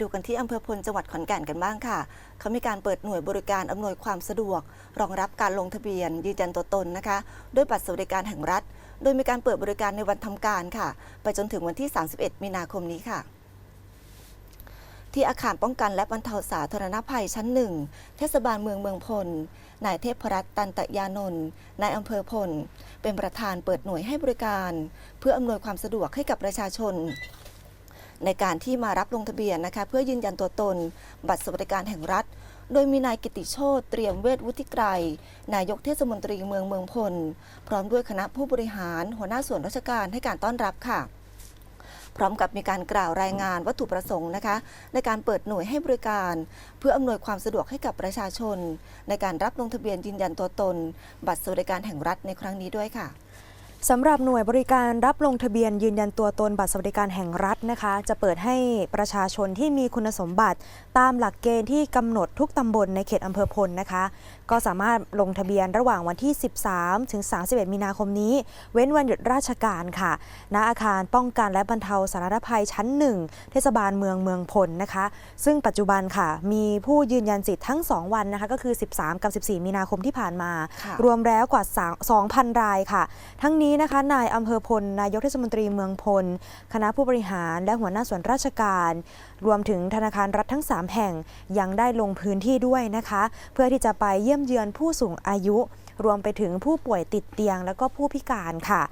ดูกันที่อำเภอพลจังหวัดขอนแก่นกันบ้างค่ะ เขามีการเปิดหน่วยบริการอำนวยความสะดวก รองรับการลงทะเบียน ยืนยันตัวตนนะคะ ด้วยบัตรสวัสดิการแห่งรัฐ โดยมีการเปิดบริการในวันทำการค่ะ ไปจนถึงวันที่ 31 มีนาคมนี้ค่ะที่อาคารป้องกันและบรรเทาสาธารณภัยชั้นหนึ่ง เทศบาลเมืองเมืองพล นายเทพรัตน์ตันตยานนท์ นายอำเภอพล เป็นประธานเปิดหน่วยให้บริการ เพื่ออำนวยความสะดวกให้กับประชาชน ในการที่มารับลงทะเบียนนะคะเพื่อยืนยันตัวตน บัตรสวัสดิการแห่งรัฐ โดยมีนายกิติโชตเตรียมเวชวุฒิไกรนายกเทศมนตรีเมืองเมืองพล พร้อมด้วยคณะผู้บริหาร หัวหน้าส่วนราชการให้การต้อนรับค่ะพร้อมกับมีการกล่าวรายงานวัตถุประสงค์นะคะ ในการเปิดหน่วยให้บริการ เพื่ออำนวยความสะดวกให้กับประชาชน ในการรับลงทะเบียนยืนยันตัวตน บัตรสวัสดิการแห่งรัฐในครั้งนี้ด้วยค่ะ สำหรับหน่วยบริการรับลงทะเบียนยืนยันตัวตนบัตรสวัสดิการแห่งรัฐนะคะ จะเปิดให้ประชาชนที่มีคุณสมบัติ ตามหลักเกณฑ์ที่กำหนดทุกตำบลในเขตอำเภอพลนะคะ ก็สามารถลงทะเบียนระหว่างวันที่ 13 ถึง 31 มีนาคมนี้ เว้นวันหยุดราชการค่ะ ณอาคารป้องกันและบรรเทาสาธารณภัยชั้น 1 เทศบาลเมืองเมืองพลนะคะ ซึ่งปัจจุบันค่ะ มีผู้ยืนยันสิทธิ์ทั้ง 2 วันนะคะก็คือ 13 กับ 14 มีนาคมที่ผ่านมาค่ะรวมแล้วกว่า 2,000 รายค่ะ ทั้งนี้นะคะนายอำเภอพล นายกเทศมนตรีเมืองพล คณะผู้บริหารและหัวหน้าส่วนราชการ รวมถึงธนาคารรัฐทั้ง 3 แห่งยังได้ลงพื้นที่ด้วยนะคะ เพื่อที่จะไปเยี่ยมเยือนผู้สูงอายุ รวมไปถึงผู้ป่วยติดเตียงและก็ผู้พิการค่ะ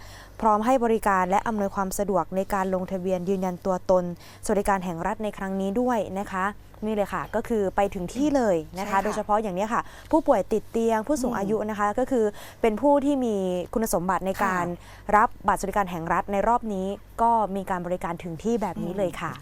พร้อมให้บริการและอำนวยความสะดวกในการลงทะเบียนยืนยันตัวตน สวัสดิการแห่งรัฐในครั้งนี้ด้วยนะคะนี่เลยค่ะก็คือไปถึงที่เลยนะคะใช่ค่ะโดยเฉพาะอย่างนี้ค่ะ ผู้ป่วยติดเตียงผู้สูงอายุนะคะก็คือเป็นผู้ที่มีคุณสมบัติในการรับบัตรสวัสดิการแห่งรัฐในรอบนี้ ก็มีการบริการถึงที่แบบนี้เลยค่ะ